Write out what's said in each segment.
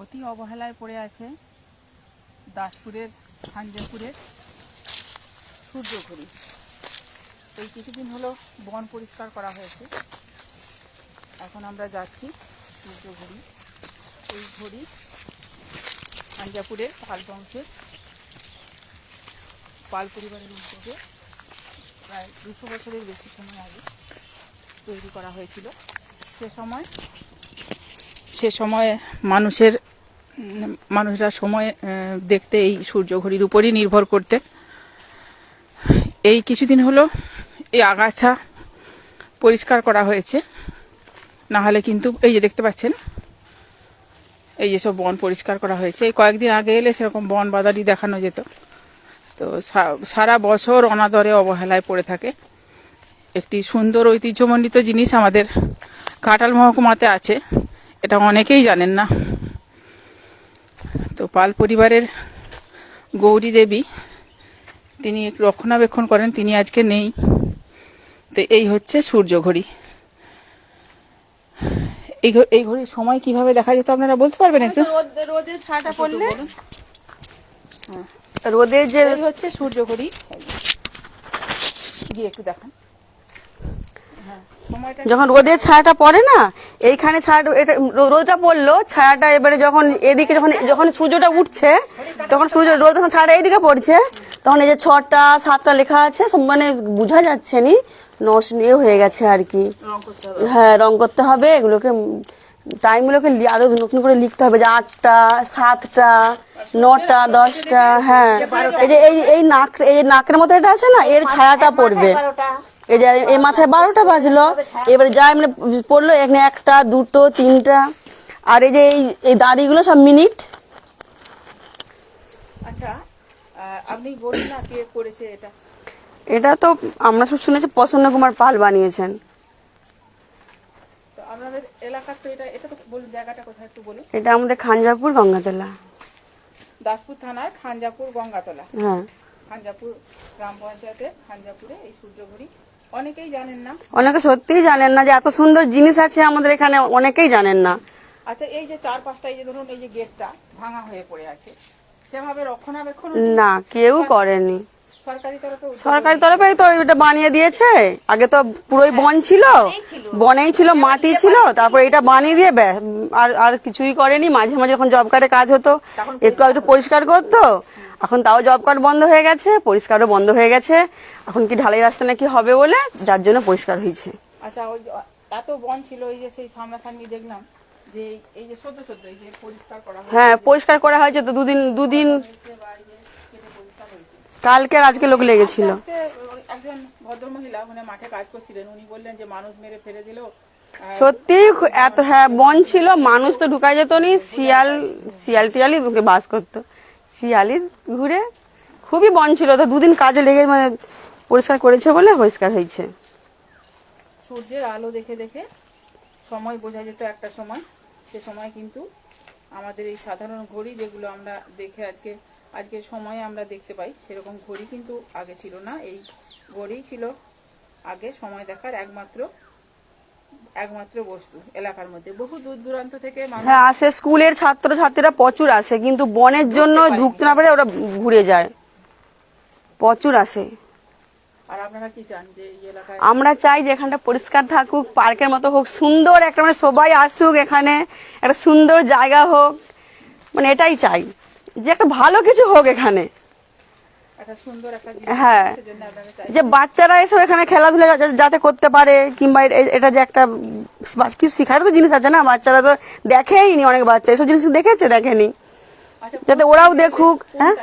অতি অবহেলায় পড়ে আছে দাসপুরের, খাঞ্জাপুরের সূর্যঘড়ি। এই কিছুদিন হলো বন পরিষ্কার করা হয়েছে। এখন আমরা যাচ্ছি সূর্যঘড়ি। এই ঘড়ি খাঞ্জাপুরের পাল বংশের, পাল পরিবারের উদ্যোগে প্রায় দুশো বছরের বেশি সময় আগে তৈরি করা হয়েছিল। সে সময় সে সময় মানুষের, মানুষরা সময় দেখতে এই সূর্য ঘড়ির উপরই নির্ভর করতে। এই কিছুদিন হলো এই আগাছা পরিষ্কার করা হয়েছে। না হলে কিন্তু এই যে দেখতে পাচ্ছেন, এই যে সব বন পরিষ্কার করা হয়েছে। এই কয়েকদিন আগে এলে সেরকম বন বাদারি দেখানো যেত। তো সা- সারা বছর অনাদরে অবহেলায় পড়ে থাকে। একটি সুন্দর ঐতিহ্যমণ্ডিত জিনিস আমাদের কাটাল মহকুমাতে আছে এটা অনেকেই জানেন না। তো পাল পরিবারের গৌরী দেবী তিনি রক্ষণাবেক্ষণ করেন তিনি আজকে নেই। তো এই হচ্ছে সূর্য ঘড়ি। এই এই ঘড়ির সময় কীভাবে দেখা যেত আপনারা বলতে পারবেন একটু? রোদ- রোদের ছাটা পড়লে? বলুন। রোদের যে হচ্ছে সূর্য ঘড়ি জি একটু দেখান। হ্যাঁ যখন রোদের ছায়াটা পড়ে না এইখানে ছায়াটা এটা রোদটা পড়ল ছায়াটা এবারে যখন এদিকে যখন যখন সূর্যটা উঠছে তখন সূর্য রোদ যখন ছায়াটা এইদিকে পড়ছে তখন এই যে ছটা সাতটা লেখা আছে সব মানে বোঝা যাচ্ছে নি নষ্ট ইয়ে হয়ে গেছে আর কি। হ্যাঁ রং করতে হবে এগুলোকে টাইমগুলোকে আরও নতুন করে লিখতে হবে যে আটটা সাতটা নটা দশটা হ্যাঁ। এই যে এই এই নাক এই নাকের মতো এটা আছে না? এর ছায়াটা পড়বে। এই যে এই মাথায় বারোটা বাজলো। এবারে যা মানে পড়ল এখানে একটা দুটো তিনটা। আর এই যে এই এই দাড়িগুলো সব মিনিট। আচ্ছা আপনি বলুন না কে করেছে এটা? এটা তো আমরা সব শুনেছি প্রসন্ন কুমার পাল বানিয়েছেন তো আপনাদের এলাকার তো এটা এটা বলুন জায়গাটা কোথায় একটু বলুন। এটা আমাদের খানজাপুর গঙ্গাতলা। দাসপুর থানার খানজাপুর গঙ্গাতলা। হ্যাঁ। খানজাপুর গ্রাম পঞ্চায়েতের খানজাপুরে এই সূর্যঘড়ি অনেকেই জানেন না। অনেকে সত্যিই জানেন না যে এত সুন্দর জিনিস আছে আমাদের এখানে অনেকেই জানেন না। আচ্ছা এই যে চার পাঁচটা এই যে ধরুন এই যে গেটটা ভাঙা হয়ে পড়ে আছে। সেভাবে রক্ষণাবেক্ষণ না কেউ করেনি। সরকারি তরফে তো এটা বানিয়ে দিয়েছে। আগে তো পুরোই বন ছিল। বনেই ছিল। মাটি ছিল তারপর এটা বানিয়ে দিয়ে আর আর কিছুই করেনি। মাঝে মাঝে যখন জব কার্ডে কাজ হতো একটু একটু পরিষ্কার করতো। এখন তাও জব কার্ড বন্ধ হয়ে গেছে পরিষ্কারও বন্ধ হয়ে গেছে। এখন কি ঢালাই রাস্তা নাকি হবে বলে যার জন্য পরিষ্কার হয়েছে। আচ্ছা ওই এত বন ছিল এই যে সেই সামনাসামনি দেখলাম যে এই- যে সদ্য সদ্য এই যে পরিষ্কার করা হয়েছে। হ্যাঁ পরিষ্কার করা হয়েছে তো দুদিন দুদিন বা এই যে কেটে পরিষ্কার কালকে আজকে লোক লেগেছিল। একজন ভদ্রমহিলা ওখানে মাঠে কাজ করছিলেন। উনি বললেন যে মানুষ মেরে ফেলে আহ, সত্যি এত হ্যাঁ বন ছিল মানুষ তো ঢুকা যেত নি। শিয়াল শিয়াল টিয়ালি ওকে বাস করতো। শিয়ালি ঘুরে। খুবই বন ছিল। তো দুদিন কাজে লেগে মানে পরিষ্কার করেছে বলে পরিষ্কার হয়েছে। সূর্যের আলো দেখে দেখে সময় বোঝা যেত একটা সময়। সে সময় কিন্তু আমাদের এই সাধারণ ঘড়ি যেগুলো আমরা দেখে আজকে আজকে সময়ে আমরা দেখতে পাই সেরকম ঘড়ি কিন্তু আগে ছিল না। এই ঘড়ি ছিল আগে সময় দেখার একমাত্র একমাত্র বস্তু এলাকার মধ্যে। বহু দূর দূরান্ত থেকে হ্যাঁ আসে স্কুলের ছাত্র ছাত্রীরা প্রচুর আসে কিন্তু বনের জন্য ঢুকতে না পারে ওরা ঘুরে যায়। প্রচুর আসে। আর আপনারা কি চান যে এলাকায় আমরা চাই যে এখানটা পরিষ্কার থাকুক পার্কের মতো হোক সুন্দর একটা মানে সবাই আসুক এখানে একটা সুন্দর জায়গা হোক মানে এটাই চাই। যে একটা ভালো কিছু হোক এখানে। হ্যাঁ। যে বাচ্চারা এসব এখানে খেলাধুলা যাতে করতে পারে কিংবা এটা যে একটা কিছু শেখারও তো জিনিস আছে না? বাচ্চারা তো দেখেই নি অনেক বাচ্চা। এসব জিনিস দেখেছে? দেখেনি। আচ্ছা যাতে ওরাও দেখুক হ্যাঁ?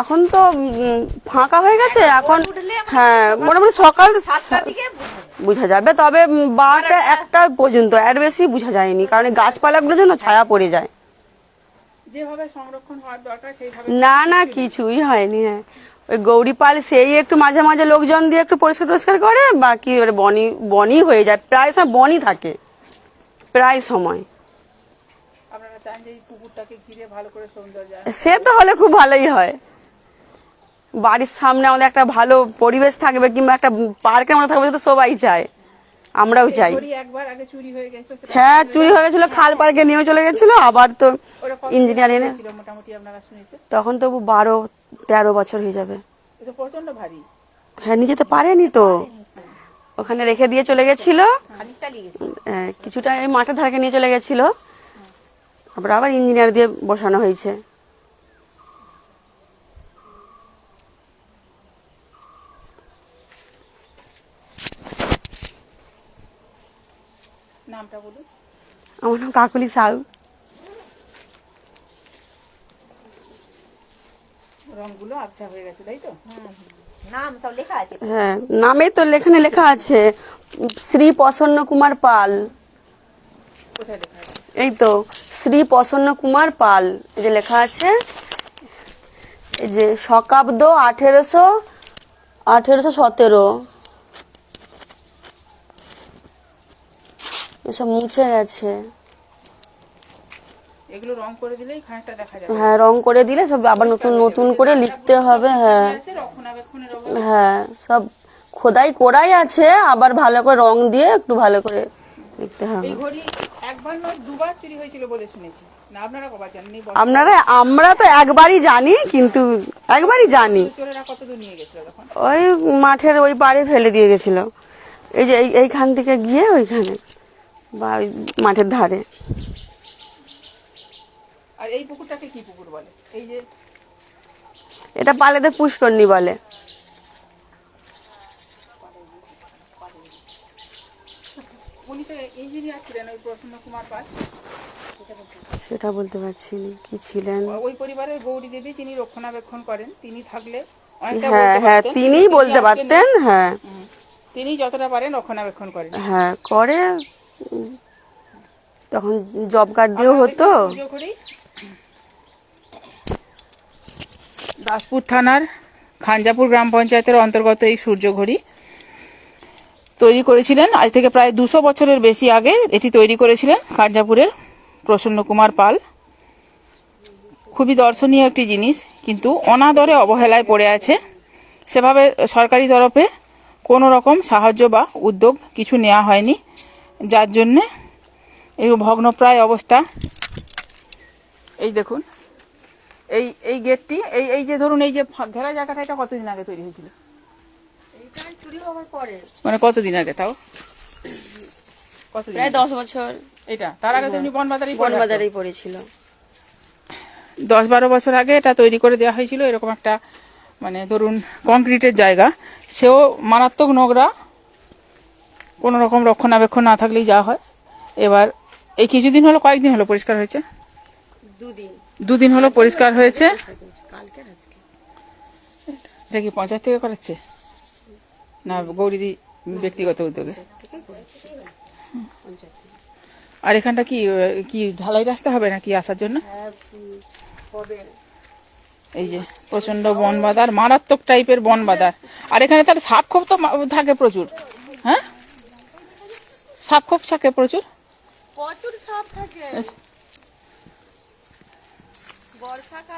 এখন তো ফাঁকা হয়ে গেছে। এখন হ্যাঁ মোটামুটি সকাল বোঝা যাবে। তবে বারোটা একটা পর্যন্ত এর বেশি বোঝা যায়নি। কারণ গাছপালাগুলোর জন্য ছায়া পড়ে যায়। যেভাবে সংরক্ষণ হওয়ার দরকার সেইভাবে না না কিছুই হয়নি হ্যাঁ। ওই গৌরীপাল সেই একটু মাঝে মাঝে লোকজন দিয়ে একটু পরিষ্কার টরিষ্কার করে বাকি এবারে বনি বনই হয়ে যায়। প্রায় সময় বনই থাকে। প্রায় সময়। আপনারা চান যে এই পুকুরটাকে ঘিরে ভালো করে সৌন্দর্য সে তো হলে খুব ভালোই হয়। বাড়ির সামনে আমাদের একটা ভালো পরিবেশ থাকবে কিংবা একটা পার্কের মতো থাকবে তো সবাই চায়। আমরাও চাই ঘড়ি একবার আগে চুরি হয়ে হ্যাঁ চুরি হয়ে গেছিল খাল পার্কে নিয়েও চলে গেছিল আবার তো ইঞ্জিনিয়ার এনে। ছিল মোটামুটি আপনারা শুনেছেন? তখন তো বারো তেরো বছর হয়ে যাবে। এটা প্রচণ্ড ভারী। হ্যাঁ নিয়ে যেতে পারেনি তো। ওখানে রেখে দিয়ে চলে গেছিল। কিছুটা এই মাঠের ধারে নিয়ে চলে গেছিল। তারপর আবার ইঞ্জিনিয়ার দিয়ে বসানো হয়েছে নামটা বলুন আমার নাম কাকুলি সাউ রংগুলো আবছা হয়ে গেছে তাই তো? নাম সব লেখা আছে হ্যাঁ নামে তো লেখানে লেখা আছে শ্রী প্রসন্ন কুমার পাল। কোথায় লেখা আছে? এই তো শ্রী প্রসন্ন কুমার পাল। এই যে লেখা আছে এই যে শকাব্দ আঠেরোশো আঠেরোশো সতেরো। এসব মুছে গেছে। এগুলো রং করে দিলেই খানিকটা দেখা যাবে। হ্যাঁ রং করে দিলে সব আবার নতুন নতুন করে লিখতে হবে হ্যাঁ। হ্যাঁ সব খোদাই করাই আছে আবার ভালো করে রং দিয়ে একটু ভালো করে লিখতে হবে। এই ঘড়ি একবার নয় দুবার চুরি হয়েছিল বলে শুনেছি। না আপনারা আমরা তো একবারই জানি কিন্তু একবারই জানি। ওই মাঠের ওই পাড়ে ফেলে দিয়ে গেছিল। এই যে এই- এইখান থেকে গিয়ে ওইখানে বা মাঠের ধারে। আর এই পুকুরটাকে কি পুকুর বলে? এই যে এটা পালেতে পুষ্করণী বলে। উনি তো ইঞ্জিনিয়ার ছিলেন ওই প্রসন্ন কুমার পাল। সেটা বলতে পারছি না কি ছিলেন? ওই পরিবারের গৌরী দেবী তিনি রক্ষণাবেক্ষণ করেন তিনি থাকলে হ্যাঁ বলতে হ্যাঁ পারতেন। তিনিই বলতে পারতেন হ্যাঁ। তিনি যতটা পারেন রক্ষণাবেক্ষণ করেন। হ্যাঁ করে। তখন জব কার্ড দিয়েও হতো পুজো করি দাসপুর থানার খানজাপুর গ্রাম পঞ্চায়েতের অন্তর্গত এই সূর্যঘড়ি তৈরি করেছিলেন। আজ থেকে প্রায় দুশো বছরের বেশি আগে এটি তৈরি করেছিলেন খানজাপুরের প্রসন্ন কুমার পাল। খুবই দর্শনীয় একটি জিনিস, কিন্তু অনাদরে অবহেলায় পড়ে আছে। সেভাবে সরকারি তরফে কোনো রকম সাহায্য বা উদ্যোগ কিছু নেওয়া হয়নি। যার জন্যে এই ভগ্নপ্রায় অবস্থা। এই দেখুন। এই এই গেটটি এই এই যে ধরুন এই যে ঘেরা জায়গাটা এটা কতদিন আগে তৈরি হয়েছিল? পরে। মানে কতদিন আগে তাও? প্রায়? দশ বছর। এটা তার আগে তেমনি বনবাজারই। বনবাজারেই পড়েছিল। দশ বারো বছর আগে এটা তৈরি করে দেওয়া হয়েছিল এরকম একটা মানে ধরুন কংক্রিটের জায়গা। সেও মারাত্মক নোংরা কোনো রকম রক্ষণাবেক্ষণ না থাকলেই যা হয়। এবার এই কিছুদিন হলো কয়েকদিন হলো পরিষ্কার হয়েছে? দুদিন। দুদিন হলো পরিষ্কার হয়েছে। এটা কি পঞ্চায়েত থেকে করাচ্ছে? না, গৌরীদি ব্যক্তিগত উদ্যোগে। আর এখানটা কি কি ঢালাই রাস্তা হবে নাকি আসার জন্য? এই যে প্রচণ্ড বন বাদার মারাত্মক টাইপের বন বাদার আর এখানে তার সাপ খোপ তো থাকে প্রচুর। হ্যাঁ? সাপ খোপ থাকে প্রচুর। প্রচুর সাপ থাকে।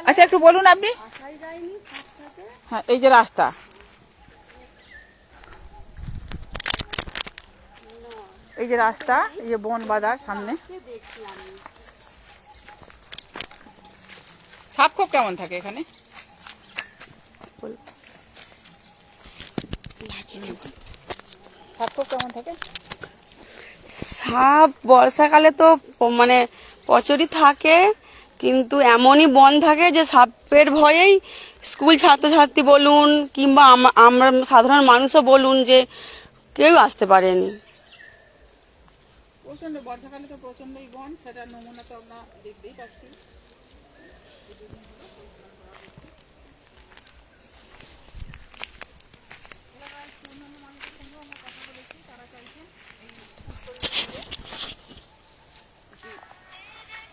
আচ্ছা একটু বলুন আপনি। হ্যাঁ এই যে রাস্তা। এই যে রাস্তা এই যে বন বাদার সামনে। সাপ খোপ কেমন থাকে এখানে? সাপ খোপ কেমন থাকে? সাপ বর্ষাকালে তো মানে প্রচুরই থাকে। কিন্তু এমনই বন থাকে যে সাপের ভয়েই স্কুল ছাত্রছাত্রী বলুন কিংবা আমরা সাধারণ মানুষও বলুন যে কেউ আসতে পারেনি। প্রচণ্ড বর্ষাকালে তো প্রচন্ডই বন নমুনা তো আমরা দেখতেই পাচ্ছি।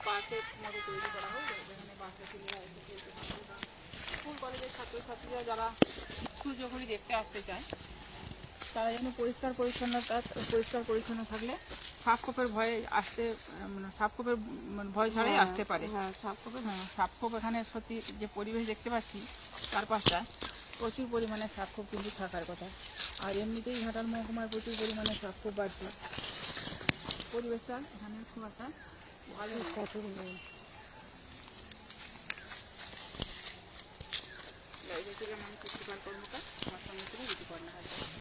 পার্কের মতো তৈরি করা হোক যেখানে এসে খেলতে স্কুল কলেজের ছাত্রছাত্রীরা যারা সূর্যঘড়ি দেখতে আসতে চায় তারা যেন পরিষ্কার পরিচ্ছন্নতা পরিষ্কার পরিচ্ছন্ন থাকলে সাপখোপের ভয়ে আসতে মানে সাপখোপের মানে ভয় ছাড়াই আসতে পারে। হ্যাঁ সাপ হ্যাঁ সাপখোপ এখানে সত্যি যে পরিবেশ দেখতে পাচ্ছি চারপাশটা প্রচুর পরিমাণে সাক্ষর কিন্তু থাকার কথা। আর এমনিতেই ঘাটাল মহকুমায় প্রচুর পরিমাণে সাক্ষর বাড়ছে। পরিবেশটা এখানে খুব একটা প্রচুর বাইরে থেকে মানুষ কর্মকার আমার সঙ্গে ছিল ঋতুপর্ণা হাজরা